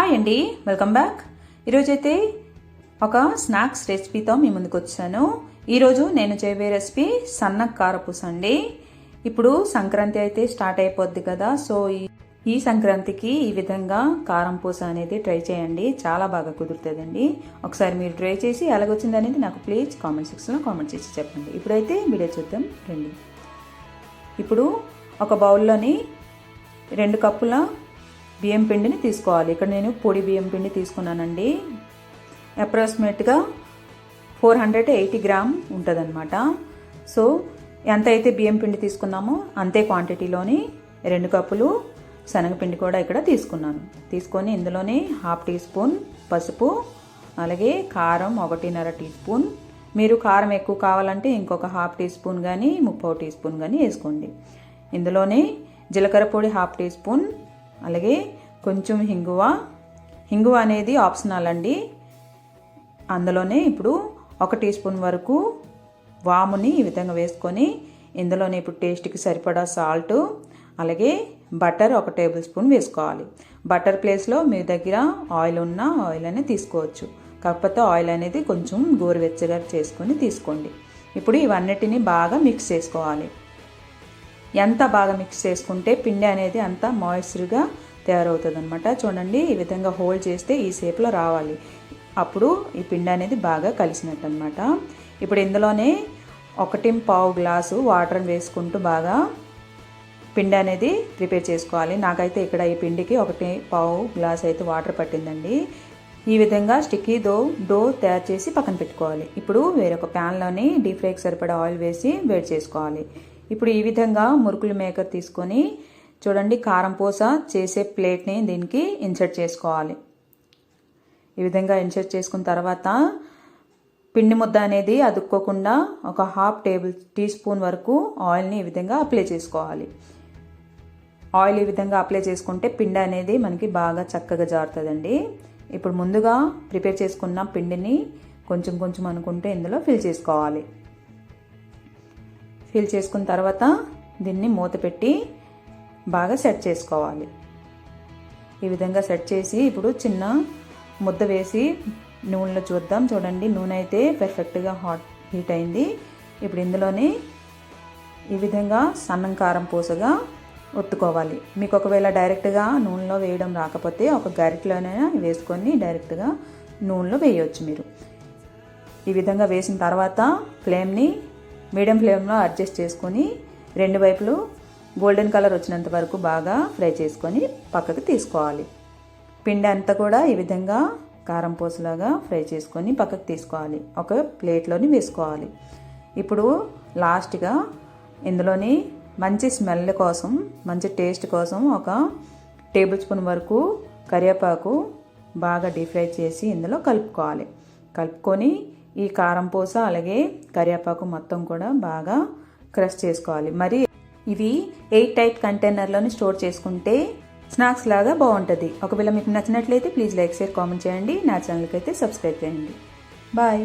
Hi అండి welcome back ఈరోజైతే ఒక స్నాక్స్ రెసిపీతో మీ ముందుకు వచ్చాను. ఈరోజు నేను చేయబోయే రెసిపీ సన్న కారపూస అండి. ఇప్పుడు సంక్రాంతి అయితే స్టార్ట్ అయిపోద్ది కదా సో ఈ ఈ సంక్రాంతికి ఈ విధంగా కారం పూస అనేది ట్రై చేయండి. చాలా బాగా కుదురుతుందండి. ఒకసారి మీరు ట్రై చేసి ఎలాగొచ్చింది అనేది నాకు ప్లీజ్ కామెంట్ సెక్షన్లో కామెంట్ చేసి చెప్పండి. ఇప్పుడైతే వీడియో చూద్దాం రండి. ఇప్పుడు ఒక బౌల్లోని రెండు కప్పుల బియ్యం పిండిని తీసుకోవాలి. ఇక్కడ నేను పొడి బియ్యం పిండి తీసుకున్నానండి. అప్రాక్సిమేట్గా ఫోర్ హండ్రెడ్ ఎయిటీ గ్రామ్ ఉంటుందన్నమాట. సో ఎంత అయితే బియ్యం పిండి తీసుకున్నామో అంతే క్వాంటిటీలోని రెండు కప్పులు శనగపిండి కూడా ఇక్కడ తీసుకున్నాను. తీసుకొని ఇందులోనే హాఫ్ టీ స్పూన్ పసుపు అలాగే కారం ఒకటిన్నర టీ స్పూన్ మీరు కారం ఎక్కువ కావాలంటే ఇంకొక హాఫ్ టీ స్పూన్ కానీ ముప్పై టీ స్పూన్ కానీ వేసుకోండి. ఇందులోనే జీలకర్ర పొడి హాఫ్ టీ స్పూన్ అలాగే కొంచెం హింగువ. హింగువ అనేది ఆప్షనల్ అండి. అందులోనే ఇప్పుడు ఒక టీ స్పూన్ వరకు వాముని ఈ విధంగా వేసుకొని ఇందులోనే ఇప్పుడు టేస్ట్కి సరిపడా సాల్ట్ అలాగే బటర్ ఒక టేబుల్ స్పూన్ వేసుకోవాలి. బటర్ ప్లేస్లో మీ దగ్గర ఆయిల్ ఉన్న ఆయిల్ అనేది తీసుకోవచ్చు. కాకపోతే ఆయిల్ అనేది కొంచెం గోరువెచ్చగా చేసుకొని తీసుకోండి. ఇప్పుడు ఇవన్నిటిని బాగా మిక్స్ చేసుకోవాలి. ఎంత బాగా మిక్స్ చేసుకుంటే పిండి అనేది అంత మాయిశ్చర్గా తయారవుతుంది అనమాట చూడండి ఈ విధంగా హోల్డ్ చేస్తే ఈ షేప్లో రావాలి. అప్పుడు ఈ పిండి అనేది బాగా కలిసినట్టు అనమాట ఇప్పుడు ఇందులోనే ఒకటి పావు గ్లాసు వాటర్ వేసుకుంటూ బాగా పిండి అనేది ప్రిపేర్ చేసుకోవాలి. నాకైతే ఇక్కడ ఈ పిండికి ఒకటి పావు గ్లాస్ అయితే వాటర్ పట్టిందండి. ఈ విధంగా స్టిక్కీ దో డో తయారు చేసి పక్కన పెట్టుకోవాలి. ఇప్పుడు వేరొక ప్యాన్లోని డీప్ ఫ్రైకి సరిపడా ఆయిల్ వేసి వేడి చేసుకోవాలి. ఇప్పుడు ఈ విధంగా మురుకులు మేకర్ తీసుకొని చూడండి కారం పూస చేసే ప్లేట్ని దీనికి ఇన్సర్ట్ చేసుకోవాలి. ఈ విధంగా ఇన్సర్ట్ చేసుకున్న తర్వాత పిండి ముద్ద అనేది అదుక్కోకుండా ఒక హాఫ్ టేబుల్ టీ స్పూన్ వరకు ఆయిల్ని ఈ విధంగా అప్లై చేసుకోవాలి. ఆయిల్ ఈ విధంగా అప్లై చేసుకుంటే పిండి అనేది మనకి బాగా చక్కగా జారుతుందండి. ఇప్పుడు ముందుగా ప్రిపేర్ చేసుకున్న పిండిని కొంచెం కొంచెం అనుకుంటే ఇందులో ఫిల్ చేసుకోవాలి. ఫిల్ చేసుకున్న తర్వాత దీన్ని మూత పెట్టి బాగా సెట్ చేసుకోవాలి. ఈ విధంగా సెట్ చేసి ఇప్పుడు చిన్న ముద్ద వేసి నూనెలో చూద్దాం. చూడండి నూనె అయితే పర్ఫెక్ట్గా హాట్ హీట్ అయింది. ఇప్పుడు ఇందులోనే ఈ విధంగా సన్నం కారం పూసగా ఒత్తుకోవాలి. మీకు ఒకవేళ డైరెక్ట్గా నూనెలో వేయడం రాకపోతే ఒక గరిటలోనైనా వేసుకొని డైరెక్ట్గా నూనెలో వేయవచ్చు మీరు. ఈ విధంగా వేసిన తర్వాత ఫ్లేమ్ని మీడియం ఫ్లేమ్లో అడ్జస్ట్ చేసుకొని రెండు వైపులు గోల్డెన్ కలర్ వచ్చినంత వరకు బాగా ఫ్రై చేసుకొని పక్కకు తీసుకోవాలి. పిండి అంతా కూడా ఈ విధంగా కారం పూసలాగా ఫ్రై చేసుకొని పక్కకు తీసుకోవాలి. ఒక ప్లేట్లోని వేసుకోవాలి. ఇప్పుడు లాస్ట్గా ఇందులోని మంచి స్మెల్ కోసం మంచి టేస్ట్ కోసం ఒక టేబుల్ స్పూన్ వరకు కరివేపాకు బాగా డీప్ ఫ్రై చేసి ఇందులో కలుపుకోవాలి. కలుపుకొని ఈ కారం పూస అలాగే కరివేపాకు మొత్తం కూడా బాగా క్రష్ చేసుకోవాలి. మరి ఇవి ఎయిట్ టైట్ కంటైనర్లోని స్టోర్ చేసుకుంటే స్నాక్స్ లాగా బాగుంటుంది. ఒకవేళ మీకు నచ్చినట్లయితే ప్లీజ్ లైక్ షేర్ కామెంట్ చేయండి. నా ఛానల్కి అయితే సబ్స్క్రైబ్ చేయండి. బాయ్.